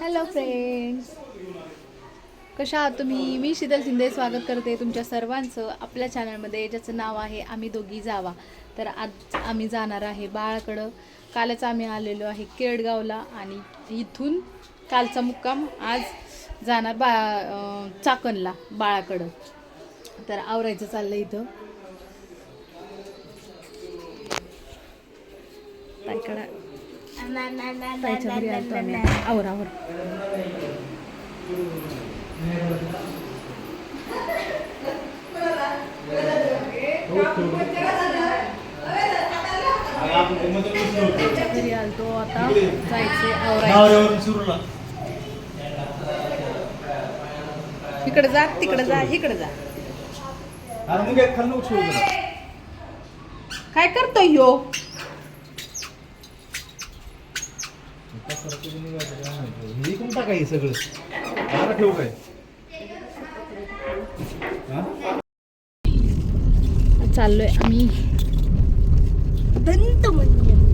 Hello friends कशा आहात तुम्ही? मी शीतल शिंदे स्वागत करते तुमच्या सर्वांचं आपल्या चॅनलमध्ये ज्याचं नाव आहे आम्ही दोघी जावा. तर आज आम्ही जाणार आहे बाळाकडं. कालच आम्ही आलेलो आहे केडगावला आणि इथून कालचा मुक्काम आज जाणार बा चाकणला बाळाकडं. तर आवरायचं चाललं इथं. ताईकडं. ताईच्या घरी आलतो आम्ही आता. आवर आवर. ताईच्या घरी आलतो आता. जायचे इकडे जा तिकडे जा इकडे जा. काय सगळं मला ठेवू काय? चाललोय आम्ही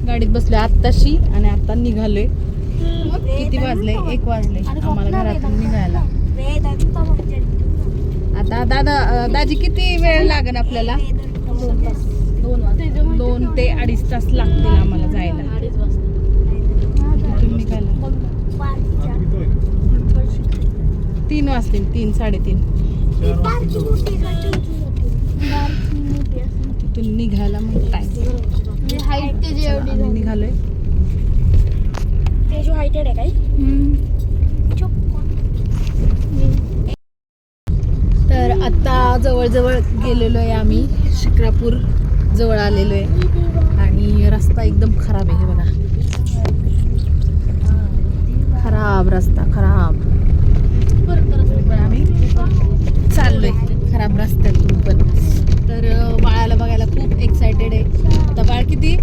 गाडीत बसलोय आत्ताशी आणि आता निघालोय. किती वाजले? एक वाजले. आम्हाला घरातून निघायला. आता दादा दाजी किती वेळ लागेल आपल्याला? दोन ते अडीच तास लागतील आम्हाला जायला इथून निघायला तीन वाजतील तीन साडेतीन. तिथून निघायला मग टाइम हाईट त्याची एवढी आम्ही निघालोय. त्याची हाईट आहे काय तर आता जवळजवळ गेलेलो आहे आम्ही शिक्रापूर जवळ आलेलो आहे आणि रस्ता एकदम खराब आहे हे बघा. खराब रस्ता खराब पण आम्ही चाललोय खराब रस्त्यातून पण. तर बाळाला बघायला खूप एक्सायटेड आहे. आता बाळ किती?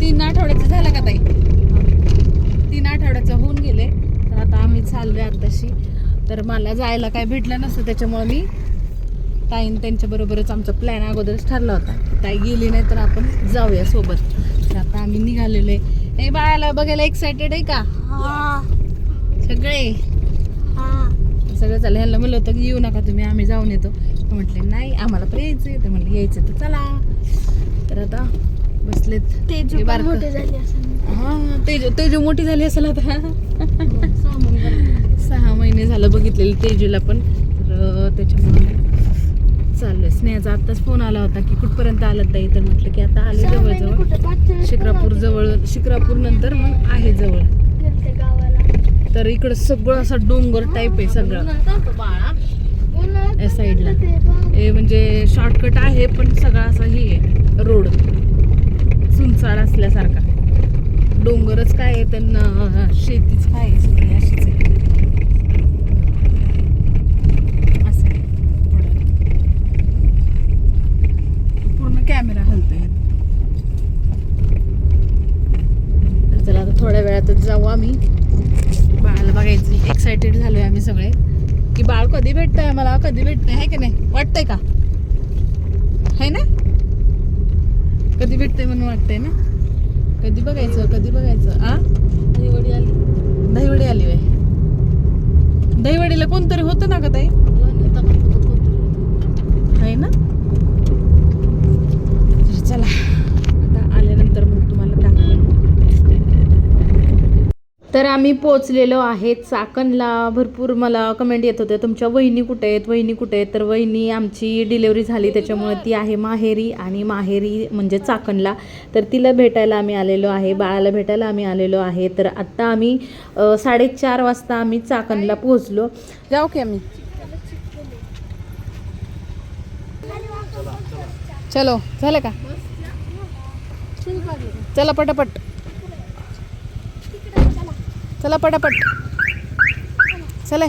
तीन आठवड्याचं झालं का ताई? तीन आठवड्याचं होऊन गेले. तर आता आम्ही चाललोय आत्ताशी. तर मला जायला काय भेटलं नसतं त्याच्यामुळे मी ताईन त्यांच्या बरोबरच आमचा प्लॅन अगोदरच ठरला होता. ताई गेली नाही तर आपण जाऊया सोबत. तर आता आम्ही निघालेलो आहे. हे बाळाला बघायला एक्सायटेड आहे का? सगळे? सगळं चाललं ह्यांना म्हणलं होतं की येऊ नका तुम्ही आम्ही जाऊन येतो. म्हटले नाही आम्हाला पण यायचं आहे तर म्हटलं यायचं तर चला. तर आता बसलेत. ते हे बारकं. मोठे झाले हा तेजू तेजू मोठी झाली असेल आता. सहा महिने झालं. बघितलेलं तेजूला पण. तर त्याच्यामुळे चाललोय स्नेहाचा आत्ताच फोन आला होता की कुठपर्यंत आलं ताई? तर म्हटलं की आता आले जवळजवळ. शिक्रापूर जवळ शिक्रापूर नंतर मग आहे जवळ. गावाला. तर इकडं सगळं असं डोंगर टाईप आहे सगळं. या साईडला. हे म्हणजे शॉर्टकट आहे पण सगळा असा हे आहे रोड सुनसाड असल्यासारखा. डोंगरच काय आहे त्यांना? शेतीच काय आहे सगळी अशीच आहे. असं पूर्ण कॅमेरा हलतोय. चला आता थोड्या वेळातच जाऊ आम्ही. बाळाला बघायचं. एक्सायटेड झालोय आम्ही सगळे. की बाळ कधी भेटतंय मला कधी भेटतंय आहे की नाही? वाटतंय का? है ना? कधी भेटतंय म्हणून वाटतंय ना? कधी बघायचं कधी बघायचं आ? दहीवडी आली. दहीवडी आली वय दहीवडीला कोणतरी होतं ना का ताई आहे ना तर चला आता आल्यानंतर मग तुम्हाला दाखवेन तर आम्ही पोचलेलो आहे चाकणला. भरपूर मला कमेंट येत होते तुमच्या वहिनी कुठे आहेत? वहिनी कुठे आहेत? तर वहिनी आमची डिलेवरी झाली. त्याच्यामुळे ती आहे माहेरी आणि माहेरी म्हणजे चाकणला. तर तिला भेटायला आम्ही आलेलो आहे बाळाला भेटायला आम्ही आलेलो आहे. तर आत्ता आम्ही साडेचार वाजता आम्ही चाकणला पोहोचलो. जाऊ की आम्ही. चलो. झालं का? चला पटापट. चला पटापट. चला.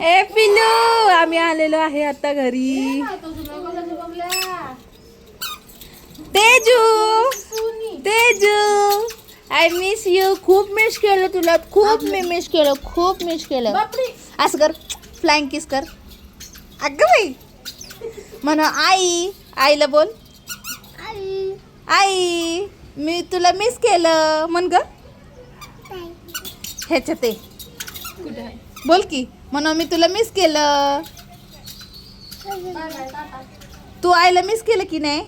ए पिलू आम्ही आलेलो आहे आता घरी. Teju Teju I miss you खूप मिस केलं तुला खूप मी मिस केलं खूप मिस केलं. असं कर फ्लाइंग किस कर. अगं बाई. म्हणा आई आईला बोल. आई. मी तुला मिस केलं. म्हण ग. ह्याच्यात आहे? बोल की म्हणून मी तुला मिस केलं. तू आईला मिस केलं की नाही?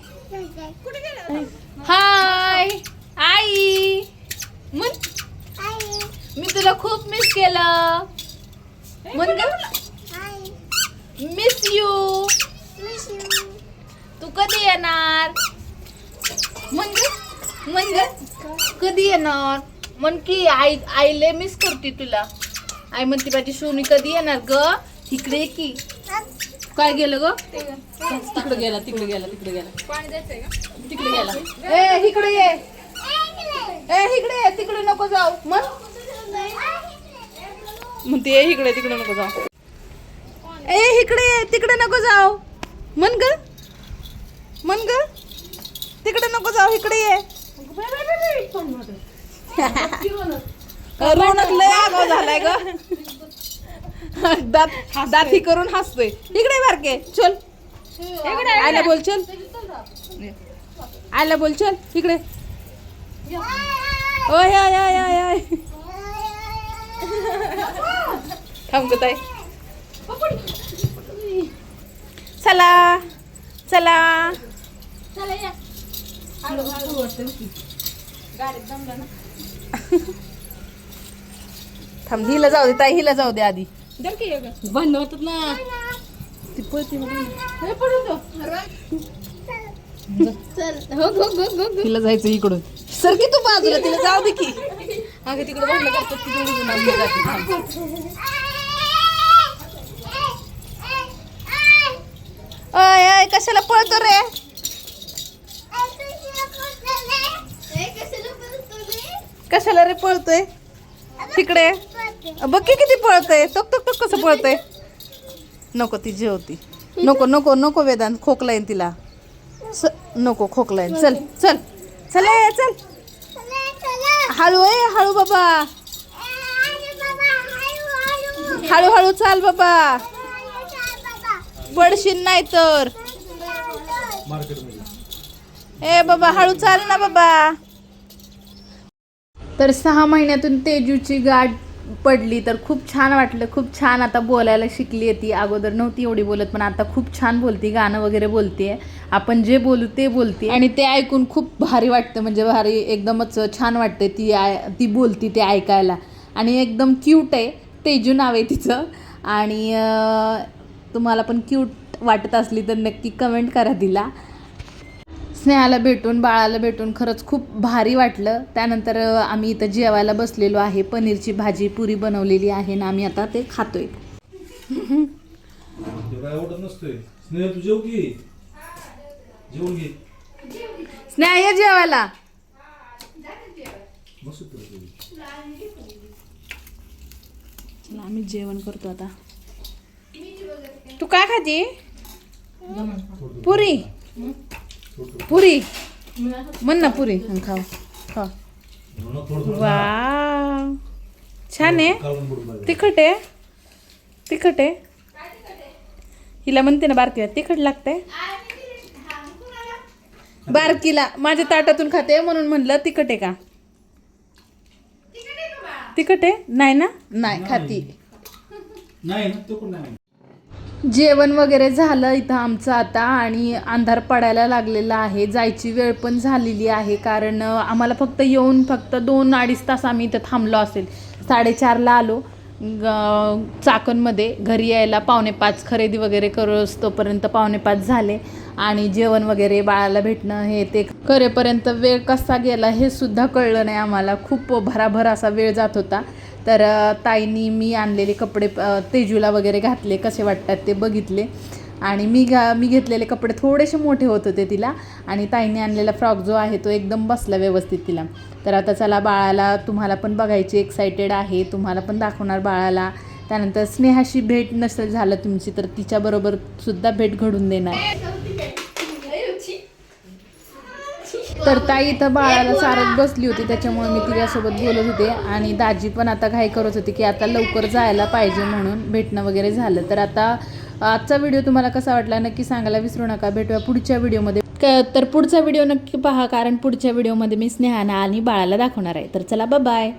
हाय आई. मी तुला खूप मिस केलं. मिस यू तू कधी येणार? म्हण ग. म्हण ग. कधी येणार? म्हण की आई आईले मिस करते तुला. आई म्हणते माझी सोनी कधी येणार ग? तिकडे ये की. काय गेलं ग? तिकडे गेला तिकडे गेला तिकडे गेला. तिकडे गेला. ए इकडे ये. ए इकडे ये तिकडे नको जाऊ. म्हण. म्हणते "ए, इकडे तिकडे नको जाऊ. ए इकडे ये तिकडे नको जाऊ. म्हण ग. म्हण ग. तिकडे नको जाऊ इकडे ये. रौनक लय आगाव झालाय ग. दात दाती करून हसतोय. इकडे बारके. चल. आयला बोल चल. आयला बोल चल. इकडे. ओय आय आय आय आय थांब ग ताई. चला. चला. थांब हिला जाऊ दे ताई हिला जाऊ दे आधी. बंद होतात ना. ती पळते ना तिला जायचं इकडून. सर की तू बाजूला तिला जाऊ दे की. अगं तिकडे भांडणं करतात ती दोघी जण आम्ही जाते. थांब. अय अय कशाला पळतो रे? कशाला रे पळतोय? तिकडे बघ की किती पळतोय. टक टक टक कसं पळतोय? नको ती जेवती. नको नको नको वेदांत खोकलायन तिला. स नको खोकलायन चल चल. चल ए, चल. हळू ए हळू बाबा. हळू हळू चाल बाबा. पडशील नाही तर. ए बाबा हळू चाल ना बाबा. तर सहा महिन्यातून तेजूची गाठ पडली तर खूप छान वाटलं खूप छान आता बोलायला शिकली आहे ती. अगोदर नव्हती एवढी बोलत पण आता खूप छान बोलते गाणं वगैरे बोलते आपण जे बोलू ते बोलते. आणि ते ऐकून खूप भारी वाटतं म्हणजे भारी एकदमच छान वाटते ती आय ती बोलती ते ऐकायला. आणि एकदम क्यूट आहे तेजू नाव आहे तिचं. आणि तुम्हाला पण क्यूट वाटत असली तर नक्की कमेंट करा तिला. स्नेहाला भेटून बाळाला भेटून खरंच खूप भारी वाटलं. त्यानंतर आम्ही इथं जेवायला बसलेलो आहे. पनीरची भाजी पुरी बनवलेली आहे ना आम्ही आता ते खातोय. स्नेह ये जेवायला. चला आम्ही जेवण करतो आता. तू काय खाती? पुरी. पुरी. म्हण ना पुरी हं, थोडं थोडं वा छान आहे. तिखट आहे. तिखट आहे. हिला म्हणते ना बारकीला तिखट लागतंय. बारकीला. माझ्या ताटातून खाते म्हणून म्हणलं तिखट आहे का? तिखट आहे नाही ना? नाही खाती. नाही ना तो पण नाही. जेवण वगैरे झालं इथं आमचं आता आणि अंधार पडायला लागलेला आहे. जायची वेळ पण झालेली आहे कारण आम्हाला फक्त येऊन फक्त दोन अडीच तास आम्ही इथं थांबलो असेल. साडेचारला आलो ग- चाकणमध्ये. घरी यायला पावणे पाच खरेदी वगैरे करोस तोपर्यंत पावणे पाच झाले आणि जेवण वगैरे बाळाला भेटणं हे ते करेपर्यंत वेळ कसा गेला हे सुद्धा कळलं नाही आम्हाला. खूप भराभर असा वेळ जात होता. तर ताईंनी मी आणलेले कपडे तेजूला वगैरे घातले कसे वाटतात ते बघितले. आणि मी घा मी घेतलेले कपडे थोडेसे मोठे होत होते तिला आणि ताईंनी आणलेला फ्रॉक जो आहे तो एकदम बसला व्यवस्थित तिला. तर आता चला बाळाला तुम्हाला पण बघायची एक्सायटेड आहे तुम्हाला पण दाखवणार बाळाला. त्यानंतर स्नेहाशी भेट नसेल झालं तुमची तर तिच्याबरोबर सुद्धा भेट घडून देणार. तर ताई इथं बाळाला सारत बसली होती त्याच्यामुळे मी तिच्यासोबत बोलत होते आणि दाजी पण आता घाई करत होती की आता लवकर जायला पाहिजे म्हणून भेटणं वगैरे झालं. तर आता आजचा व्हिडिओ तुम्हाला कसा वाटला नक्की सांगायला विसरू नका. भेटूया पुढच्या व्हिडिओमध्ये. तर पुढचा व्हिडिओ नक्की पहा कारण पुढच्या व्हिडिओमध्ये मी स्नेहाना आणि बाळाला दाखवणार आहे. तर चला बाय